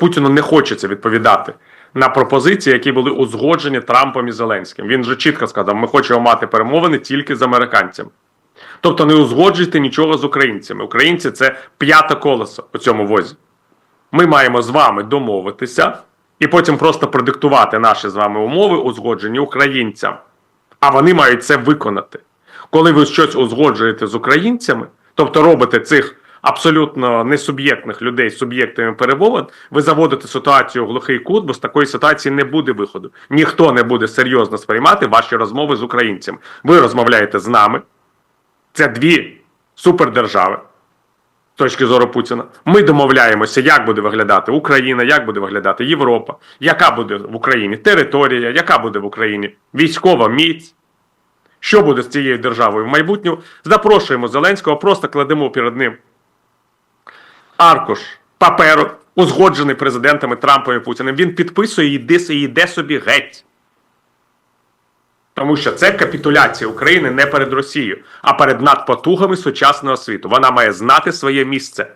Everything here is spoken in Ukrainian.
Путіну не хочеться відповідати на пропозиції, які були узгоджені Трампом і Зеленським. Він вже чітко сказав: ми хочемо мати перемовини тільки з американцями. Тобто не узгоджуйте нічого з українцями. Українці це п'яте колесо у цьому возі. Ми маємо з вами домовитися і потім просто продиктувати наші з вами умови, узгоджені українцям. А вони мають це виконати. Коли ви щось узгоджуєте з українцями, тобто робите цих абсолютно несуб'єктних людей з суб'єктами перемовин, ви заводите ситуацію в глухий кут, бо з такої ситуації не буде виходу. Ніхто не буде серйозно сприймати ваші розмови з українцями. Ви розмовляєте з нами. Це дві супердержави з точки зору Путіна. Ми домовляємося, як буде виглядати Україна, як буде виглядати Європа, яка буде в Україні територія, яка буде в Україні військова міць. Що буде з цією державою в майбутньому? Запрошуємо Зеленського, просто кладемо перед ним аркуш паперу, узгоджений президентами Трампом і Путіним. Він підписує і йде, йде собі геть. Тому що це капітуляція України не перед Росією, а перед надпотугами сучасного світу. Вона має знати своє місце.